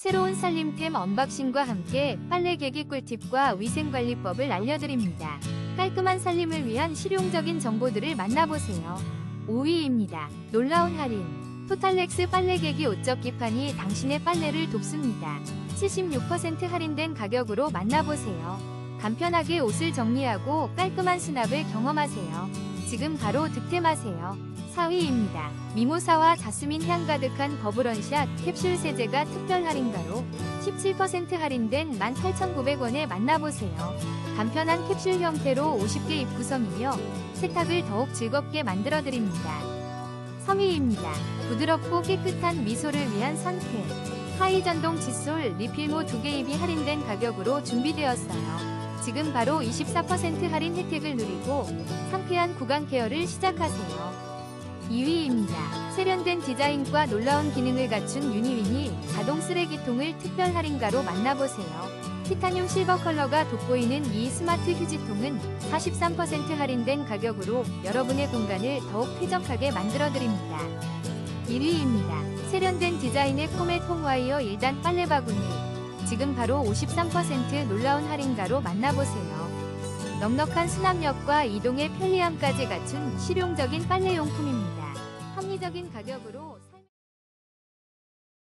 새로운 살림템 언박싱과 함께 빨래 개기 꿀팁과 위생관리법을 알려드립니다. 깔끔한 살림을 위한 실용적인 정보들을 만나보세요. 5위입니다. 놀라운 할인. 토탈렉스 빨래 개기 옷접기판이 당신의 빨래를 돕습니다. 76% 할인된 가격으로 만나보세요. 간편하게 옷을 정리하고 깔끔한 수납을 경험하세요. 지금 바로 득템하세요. 4위입니다. 미모사와 자스민 향 가득한 버블원샷 캡슐 세제가 특별 할인가로 17% 할인된 18,900원에 만나보세요. 간편한 캡슐 형태로 50개 입 구성이며 세탁을 더욱 즐겁게 만들어드립니다. 3위입니다. 부드럽고 깨끗한 미소를 위한 선택. 하이전동 칫솔 리필모 2개 입이 할인된 가격으로 준비되었어요. 지금 바로 24% 할인 혜택을 누리고 상쾌한 구강 케어를 시작하세요. 2위입니다. 세련된 디자인과 놀라운 기능을 갖춘 유니윈이 자동 쓰레기통을 특별 할인가로 만나보세요. 티타늄 실버 컬러가 돋보이는 이 스마트 휴지통은 43% 할인된 가격으로 여러분의 공간을 더욱 쾌적하게 만들어드립니다. 1위입니다. 세련된 디자인의 코멧 홈와이어 1단 빨래 바구니. 지금 바로 53% 놀라운 할인가로 만나보세요. 넉넉한 수납력과 이동의 편리함까지 갖춘 실용적인 빨래용품입니다. 합리적인 가격으로